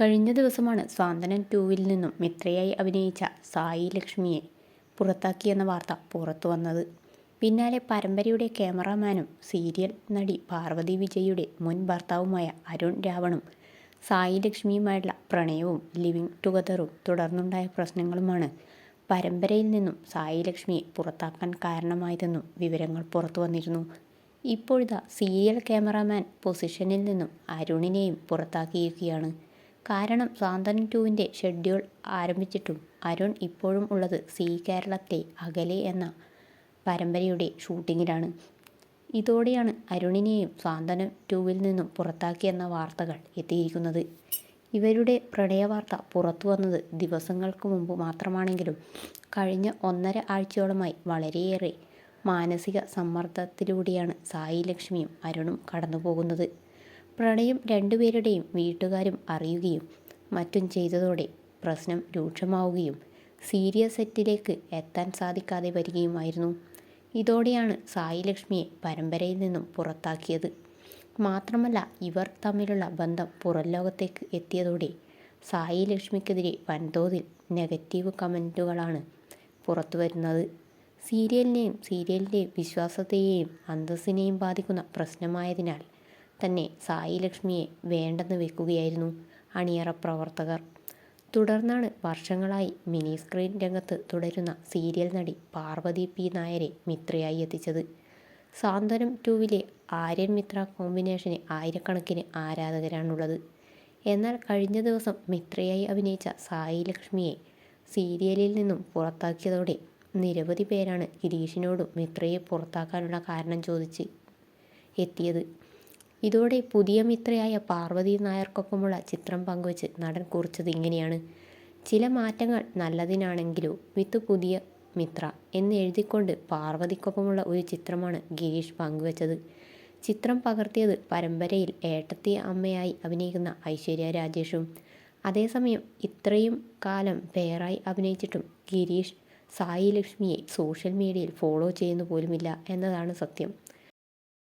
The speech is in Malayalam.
കഴിഞ്ഞ ദിവസമാണ് സ്വാന്തനം ടൂവിൽ നിന്നും മിത്രയായി അഭിനയിച്ച സായി ലക്ഷ്മിയെ പുറത്താക്കിയെന്ന വാർത്ത പുറത്തു വന്നത്. പിന്നാലെ പരമ്പരയുടെ ക്യാമറാമാനും സീരിയൽ നടി പാർവതി വിജയുടെ മുൻ ഭർത്താവുമായ അരുൺ രാവണും സായി ലക്ഷ്മിയുമായുള്ള പ്രണയവും ലിവിങ് ടുഗദറും തുടർന്നുണ്ടായ പ്രശ്നങ്ങളുമാണ് പരമ്പരയിൽ നിന്നും സായി ലക്ഷ്മിയെ പുറത്താക്കാൻ കാരണമായതെന്നും വിവരങ്ങൾ പുറത്തു വന്നിരുന്നു. ഇപ്പോഴിതാ സീരിയൽ ക്യാമറാമാൻ പൊസിഷനിൽ നിന്നും അരുണിനെയും പുറത്താക്കിയിരിക്കുകയാണ്. കാരണം സാന്ത്വനം ടൂവിന്റെ ഷെഡ്യൂൾ ആരംഭിച്ചിട്ടും അരുൺ ഇപ്പോഴും ഉള്ളത് സി കേരളത്തെ അകലെ എന്ന പരമ്പരയുടെ ഷൂട്ടിങ്ങിലാണ്. ഇതോടെയാണ് അരുണിനെയും സാന്ത്വനം ടൂവിൽ നിന്നും പുറത്താക്കിയെന്ന വാർത്തകൾ എത്തിയിരിക്കുന്നത്. ഇവരുടെ പ്രണയവാർത്ത പുറത്തു വന്നത് ദിവസങ്ങൾക്ക് മുമ്പ് മാത്രമാണെങ്കിലും കഴിഞ്ഞ ഒന്നര ആഴ്ചയോളമായി വളരെയേറെ മാനസിക സമ്മർദ്ദത്തിലൂടെയാണ് സായി ലക്ഷ്മിയും അരുണും കടന്നുപോകുന്നത്. പ്രണയം രണ്ടുപേരുടെയും വീട്ടുകാരും അറിയുകയും മറ്റും ചെയ്തതോടെ പ്രശ്നം രൂക്ഷമാവുകയും സീരിയ സെറ്റിലേക്ക് എത്താൻ സാധിക്കാതെ വരികയുമായിരുന്നു. ഇതോടെയാണ് സായി ലക്ഷ്മിയെ പരമ്പരയിൽ നിന്നും പുറത്താക്കിയത്. മാത്രമല്ല ഇവർ തമ്മിലുള്ള ബന്ധം പുറംലോകത്തേക്ക് എത്തിയതോടെ സായി ലക്ഷ്മിക്കെതിരെ വൻതോതിൽ നെഗറ്റീവ് കമന്റുകളാണ് പുറത്തു വരുന്നത് സീരിയലിനെയും സീരിയലിന്റെ വിശ്വാസത്തെയും അന്തസ്സിനെയും ബാധിക്കുന്ന പ്രശ്നമായതിനാൽ തന്നെ സായി ലക്ഷ്മിയെ വേണ്ടെന്ന് വെക്കുകയായിരുന്നു അണിയറ പ്രവർത്തകർ. തുടർന്നാണ് വർഷങ്ങളായി മിനി സ്ക്രീൻ രംഗത്ത് തുടരുന്ന സീരിയൽ നടി പാർവതി പി നായരെ മിത്രയായി എത്തിച്ചത്. സാന്ത്വനം ടൂവിലെ ആര്യൻ മിത്ര കോമ്പിനേഷന് ആയിരക്കണക്കിന് ആരാധകരാണുള്ളത്. എന്നാൽ കഴിഞ്ഞ ദിവസം മിത്രയായി അഭിനയിച്ച സായി ലക്ഷ്മിയെ സീരിയലിൽ നിന്നും പുറത്താക്കിയതോടെ നിരവധി പേരാണ് ഗിരീഷിനോടും മിത്രയെ പുറത്താക്കാനുള്ള കാരണം ചോദിച്ച് എത്തിയത്. ഇതോടെ പുതിയ മിത്രയായ പാർവതി നായർക്കൊപ്പമുള്ള ചിത്രം പങ്കുവച്ച് നടൻ കുറിച്ചത് ഇങ്ങനെയാണ്. ചില മാറ്റങ്ങൾ നല്ലതിനാണെങ്കിലോ വിത്ത് പുതിയ മിത്ര എന്ന് എഴുതിക്കൊണ്ട് പാർവതിക്കൊപ്പമുള്ള ഒരു ചിത്രമാണ് ഗിരീഷ് പങ്കുവച്ചത്. ചിത്രം പകർത്തിയത് പരമ്പരയിൽ ഏട്ടത്തി അമ്മയായി അഭിനയിക്കുന്ന ഐശ്വര്യ രാജേഷും അതേസമയം ഇത്രയും കാലം പേറായി അഭിനയിച്ചിട്ടും ഗിരീഷ് സായി ലക്ഷ്മിയെ സോഷ്യൽ മീഡിയയിൽ ഫോളോ ചെയ്യുന്നു പോലുമില്ല എന്നതാണ് സത്യം.